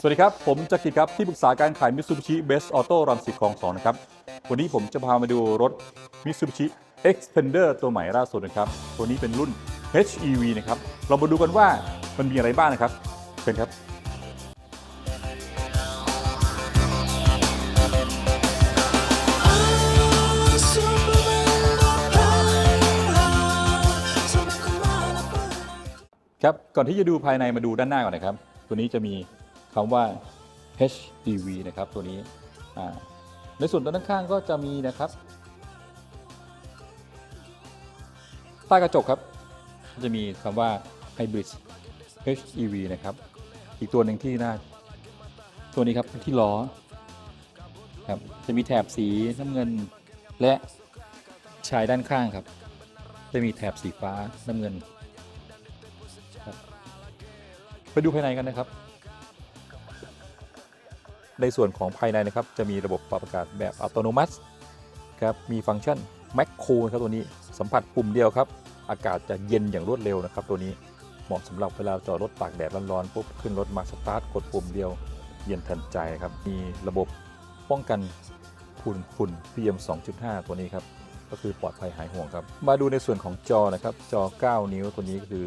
สวัสดีครับ ผมจักริดครับที่ปรึกษาการขายมิ t s u b i s h i Best Auto รังสิตคลองสองนะครับ วันนี้ผมจะพามาดูรถ Mitsubishi Xpander ตัวใหม่ล่าสุดนะครับ ตัวนี้เป็นรุ่น HEV นะครับ เรามาดูกันว่ามันมีอะไรบ้างนะครับเชิญครับ ครับ ก่อนที่จะดูภายในมาดูด้านหน้าก่อนนะครับ ตัวนี้จะมีคำว่า HEV นะครับ ตัวนี้ ในส่วนด้านข้างก็จะมีนะครับใต้กระจกครับ จะมีคำว่า Hybrid HEV นะครับ อีกตัวหนึ่งที่น้าตัวนี้ครับที่ล้อครับ จะมีแถบสีน้ำเงินและชายด้านข้างครับ จะมีแถบสีฟ้าน้ำเงิน ไปดูภายในกันนะครับ ในส่วนของภายในนะครับ จะมีระบบปรับอากาศแบบอัตโนมัติครับ มีฟังก์ชันแมคโครครับตัวนี้ สัมผัสปุ่มเดียวครับ อากาศจะเย็นอย่างรวดเร็วนะครับ ตัวนี้ เหมาะสำหรับเวลาจอดรถตากแดดร้อนๆปุ๊บขึ้นรถมาสตาร์ทกดปุ่มเดียว เย็นทันใจครับ มีระบบป้องกันฝุ่นฝุ่น PM 2.5 ตัวนี้ครับก็คือปลอดภัยหายห่วงครับ มาดูในส่วนของจอนะครับ จอ 9 นิ้วตัวนี้ก็คือ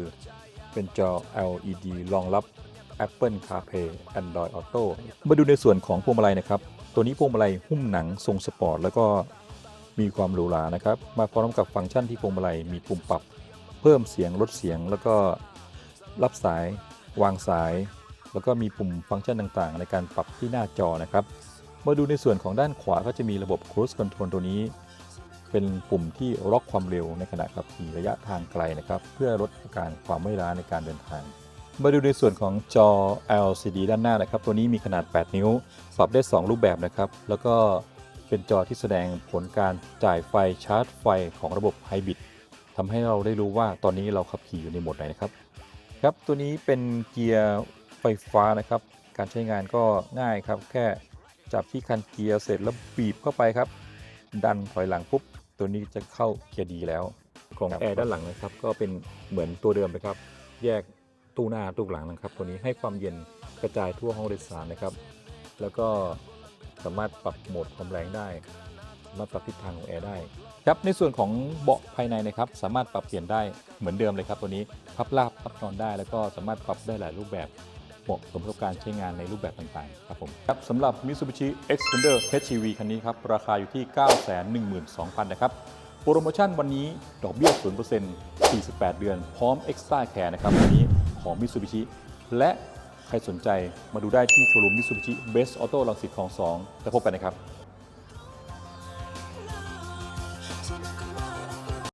เป็นจอ LED รองรับ Apple CarPlay Android Auto มาดูในส่วนของพวงมาลัยนะครับ ตัวนี้พวงมาลัยหุ้มหนังทรงสปอร์ตแล้วก็มีความหรูหรานะครับ มาพร้อมกับฟังก์ชันที่พวงมาลัยมีปุ่มปรับ เพิ่มเสียงลดเสียง แล้วก็รับสายวางสาย แล้วก็มีปุ่มฟังก์ชันต่างๆ ในการปรับที่หน้าจอนะครับ มาดูในส่วนของด้านขวาก็จะมีระบบ Cruise Control ตัวนี้ เป็นปุ่มที่ล็อกความเร็วในขณะขับขี่ระยะทางไกลนะครับ เพื่อลดอาการความไม่ล้าในการเดินทาง มาดูในส่วนของจอ LCD ด้านหน้านะครับ ตัวนี้มีขนาด 8 นิ้ว ปรับได้ 2 รูปแบบนะครับ แล้วก็เป็นจอที่แสดงผลการจ่ายไฟชาร์จไฟของระบบไฮบริดทำให้เราได้รู้ว่าตอนนี้เราขับขี่อยู่ในโหมดไหนนะครับ ครับตัวนี้เป็นเกียร์ไฟฟ้านะครับ การใช้งานก็ง่ายครับ แค่จับที่คันเกียร์เสร็จแล้วบีบเข้าไปครับ ดันถอยหลังปุ๊บ ตัวนี้จะเข้าเกียร์ดีแล้วของแอร์ด้านหลังนะครับ ก็เป็นเหมือนตัวเดิมเลยครับ แยกตู้หน้าตู้หลังนะครับ ตัวนี้ให้ความเย็นกระจายทั่วห้องโดยสารนะครับ แล้วก็สามารถปรับโหมดความแรงได้สามารถปรับทิศทางของแอร์ได้ครับในส่วนของเบาะภายในนะครับ สามารถปรับเปลี่ยนได้เหมือนเดิมเลยครับ ตัวนี้พับลาบพับนอนได้ แล้วก็สามารถปรับได้หลายรูปแบบ เหมาะสมกับการใช้งานในรูปแบบต่างๆ ครับผมครับสำหรับ Mitsubishi Xpander HEV คันนี้ครับ ราคาอยู่ที่ 912,000 นะครับ โปรโมชั่นวันนี้ดอกเบี้ย 0% 48 เดือน พร้อม Extra Care นะครับวันนี้ของ Mitsubishi และใครสนใจมาดูได้ที่โชว์รูม Mitsubishi Best Auto ลังสิตคลอง 2 แล้วพบกันนะครับ